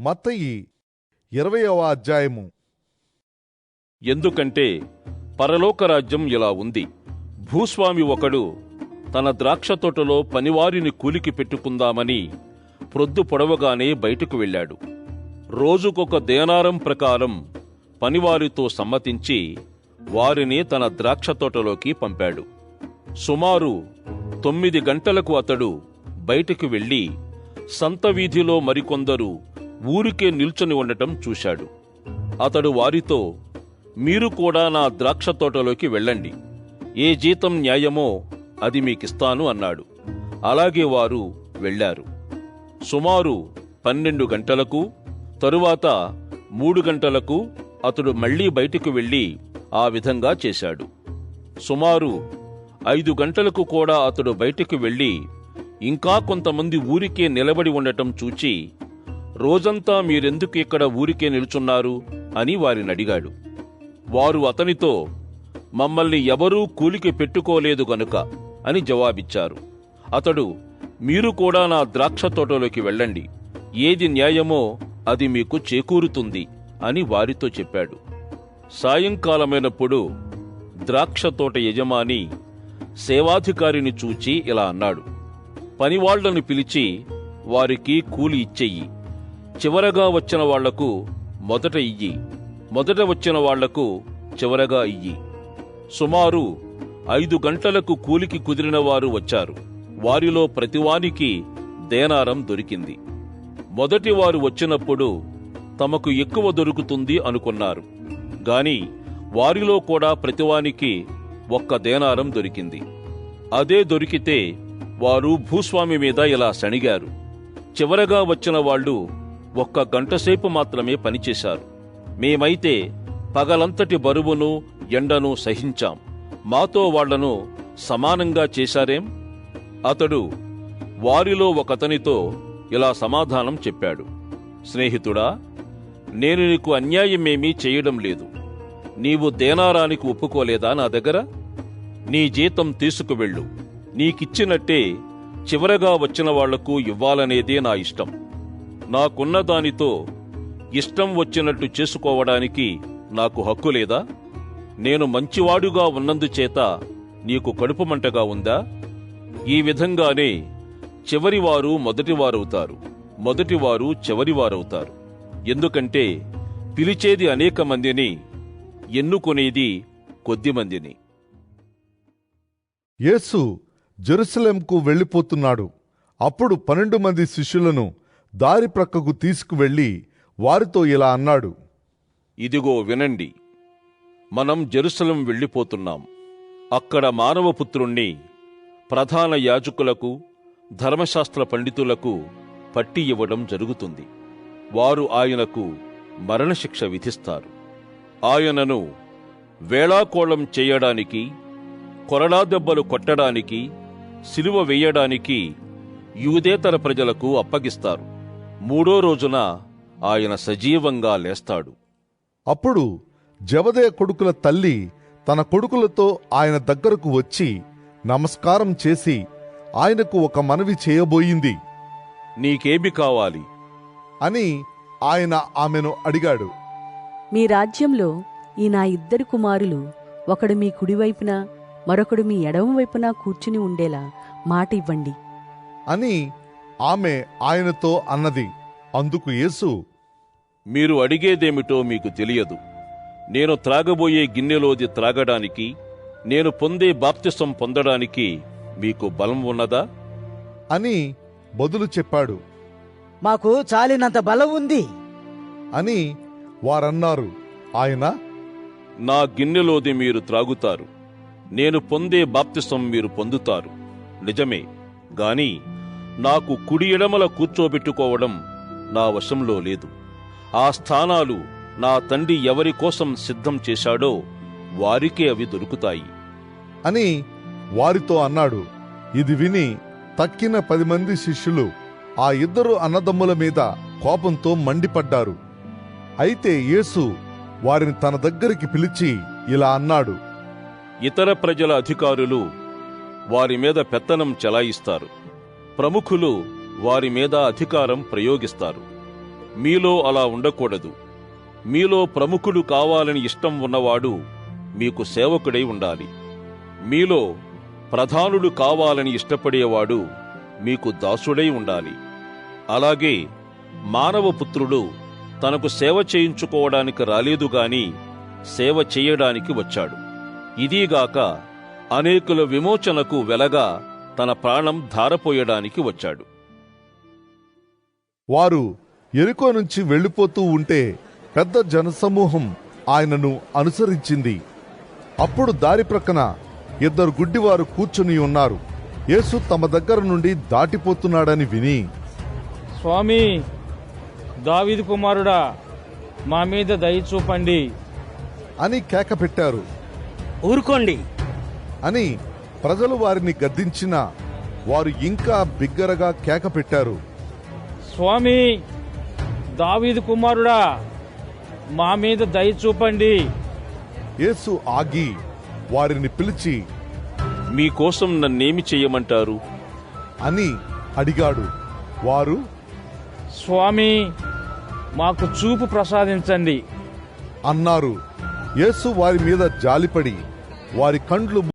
మత్తయి ఇరవయవ అధ్యాయము. ఎందుకంటే పరలోక రాజ్యం ఇలా ఉంది. భూస్వామి ఒకడు తన ద్రాక్ష తోటలో పనివారిని కూలికి పెట్టుకుందామని ప్రొద్దు పొడవగానే బయటకు వెళ్ళాడు. రోజుకొక దేనారం ప్రకారం పనివారితో సమ్మతించి వారిని తన ద్రాక్ష తోటలోకి పంపాడు. సుమారు తొమ్మిది గంటలకు అతడు బయటికి వెళ్ళి సంత వీధిలో మరికొందరు ఊరికే నిల్చొని ఉండటం చూశాడు. అతడు వారితో మీరు కూడా నా ద్రాక్ష తోటలోకి వెళ్ళండి. ఏ జీతం న్యాయమో అది మీకిస్తాను అన్నాడు. అలాగే వారు వెళ్ళారు. సుమారు పన్నెండు గంటలకు తరువాత మూడు గంటలకు అతడు మళ్ళీ బయటికి వెళ్ళి ఆ విధంగా చేశాడు. సుమారు ఐదు గంటలకు కూడా అతడు బయటికి వెళ్ళి ఇంకా కొంతమంది ఊరికే నిలబడి ఉండటం చూచి రోజంతా మీరెందుకు ఇక్కడ ఊరికే నిలుచున్నారు అని వారిని అడిగాడు వారు అతనితో మమ్మల్ని ఎవరూ కూలికి పెట్టుకోలేదు గనుక అని జవాబిచ్చారు. అతడు మీరు కూడా నా ద్రాక్ష తోటలోకి వెళ్ళండి. ఏది న్యాయమో అది మీకు చేకూరుతుంది అని వారితో చెప్పాడు. సాయంకాలమైనప్పుడు ద్రాక్ష తోట యజమాని సేవాధికారిని చూచి ఇలా అన్నాడు. పనివాళ్ళను పిలిచి వారికి కూలి ఇచ్చెయ్యి. చివరగా వచ్చిన వాళ్ళకు మొదట ఇయ్యి. మొదట వచ్చిన వాళ్ళకు చివరగా ఇయ్యి. సుమారు ఐదు గంటలకు కూలికి కుదిరిన వారు వచ్చారు. వారిలో ప్రతివానికి దేనారం దొరికింది. మొదటి వారు వచ్చినప్పుడు తమకు ఎక్కువ దొరుకుతుంది అనుకున్నారు. గాని వారిలో కూడా ప్రతివానికి ఒక్క దేనారం దొరికింది. అదే దొరికితే వారు భూస్వామి మీద ఇలా సణిగారు. చివరగా వచ్చిన వాళ్ళు ఒక్క గంటసేపు మాత్రమే పనిచేశారు. మేమైతే పగలంతటి బరువును ఎండను సహించాం. మాతో వాళ్ళను సమానంగా చేశారేం? అతడు వారిలో ఒకతనితో ఇలా సమాధానం చెప్పాడు. స్నేహితుడా నేను నీకు అన్యాయమేమీ చేయడం లేదు. నీవు దేనారానికి ఒప్పుకోలేదా నా దగ్గర? నీ జీతం తీసుకువెళ్ళు. నీకిచ్చినట్టే చివరగా వచ్చిన వాళ్ళకు ఇవ్వాలనేదే నా ఇష్టం. నాకున్న దానితో ఇష్టం వచ్చినట్టు చేసుకోవడానికి నాకు హక్కు లేదా? నేను మంచివాడుగా ఉన్నందుచేత నీకు కడుపు మంటగా ఉందా? ఈ విధంగానే చివరివారు మొదటివారవుతారు. మొదటివారు చివరివారవుతారు. ఎందుకంటే పిలిచేది అనేక మందిని ఎన్నుకునేది కొద్దిమందిని యేసు జెరూసలేంకు వెళ్ళిపోతున్నాడు. అప్పుడు పన్నెండు మంది శిష్యులను దారి ప్రక్కకు తీసుకువెళ్ళి వారితో ఇలా అన్నాడు ఇదిగో వినండి మనం జెరుసలం వెళ్ళిపోతున్నాం. అక్కడ మానవపుత్రుణ్ణి ప్రధాన యాజకులకు ధర్మశాస్త్ర పండితులకు పట్టి ఇవ్వడం జరుగుతుంది. వారు ఆయనకు మరణశిక్ష విధిస్తారు. ఆయనను వేళాకోళం చేయడానికి కొరడా దెబ్బలు కొట్టడానికి సిలువ వేయడానికి యూదేతర ప్రజలకు అప్పగిస్తారు. మూడో రోజున ఆయన సజీవంగా లేస్తాడు. అప్పుడు జవదయ కొడుకుల తల్లి తన కొడుకులతో ఆయన దగ్గరకు వచ్చి నమస్కారం చేసి ఆయనకు ఒక మనవి చేయబోయింది. నీకేమి కావాలి? అని ఆయన ఆమెను అడిగాడు. మీ రాజ్యంలో ఈ నా ఇద్దరు కుమారులు ఒకడు మీ కుడివైపున మరొకడు మీ ఎడమ వైపున కూర్చుని ఉండేలా మాట ఇవ్వండి. అని ఆమె ఆయనతో అన్నది. అందుకు యేసు మీరు అడిగేదేమిటో మీకు తెలియదు. నేను త్రాగబోయే గిన్నెలోది త్రాగడానికి నేను పొందే బాప్తిసం పొందడానికి మీకు బలం ఉన్నదా? అని బదులు చెప్పాడు. మాకు చాలినంత బలం ఉంది. అని వారన్నారు. ఆయన నా గిన్నెలోది మీరు త్రాగుతారు. నేను పొందే బాప్తిసం మీరు పొందుతారు. నిజమే. గాని నాకు కుడి ఎడమల కూర్చోబెట్టుకోవడం నా వశంలో లేదు. ఆ స్థానాలు నా తండ్రి ఎవరి కోసం సిద్ధం చేశాడో వారికే అవి దొరుకుతాయి. అని వారితో అన్నాడు. ఇది విని తక్కిన పది మంది శిష్యులు ఆ ఇద్దరు అన్నదమ్ముల మీద కోపంతో మండిపడ్డారు. అయితే యేసు వారిని తన దగ్గరికి పిలిచి ఇలా అన్నాడు. ఇతర ప్రజల అధికారులు వారి మీద పెత్తనం చెలాయిస్తారు. ప్రముఖులు వారి మీద అధికారం ప్రయోగిస్తారు. మీలో అలా ఉండకూడదు. మీలో ప్రముఖుడు కావాలని ఇష్టం ఉన్నవాడు మీకు సేవకుడై ఉండాలి. మీలో ప్రధానుడు కావాలని ఇష్టపడేవాడు మీకు దాసుడై ఉండాలి. అలాగే మానవ పుత్రుడు తనకు సేవ చేయించుకోవడానికి రాలేదు గాని సేవ చేయడానికి వచ్చాడు. ఇదీగాక అనేకుల విమోచనకు వెలగా తన ప్రాణం ధారపోయడానికి వచ్చాడు. వారు ఎరుకో నుంచి వెళ్ళిపోతూ ఉంటే పెద్ద జనసమూహం ఆయనను అనుసరించింది. అప్పుడు దారి ప్రక్కన ఇద్దరు గుడ్డివారు కూర్చుని ఉన్నారు. యేసు తమ దగ్గర నుండి దాటిపోతున్నాడని విని స్వామి దావీదు కుమారుడా మా మీద దయ చూపండి. అని కేక పెట్టారు. ఊరుకోండి. అని ప్రజలు వారిని గద్దించినా వారు ఇంకా బిగ్గరగా కేక పెట్టారు. స్వామి దావీదు కుమారుడా మా మీద దయ చూపండి. యేసు ఆగి వారిని పిలిచి మీకోసం నన్నేమి చెయ్యమంటారు అని అడిగాడు. వారు స్వామి మాకు చూపు ప్రసాదించండి. అన్నారు. యేసు వారి మీద జాలిపడి వారి కండ్లు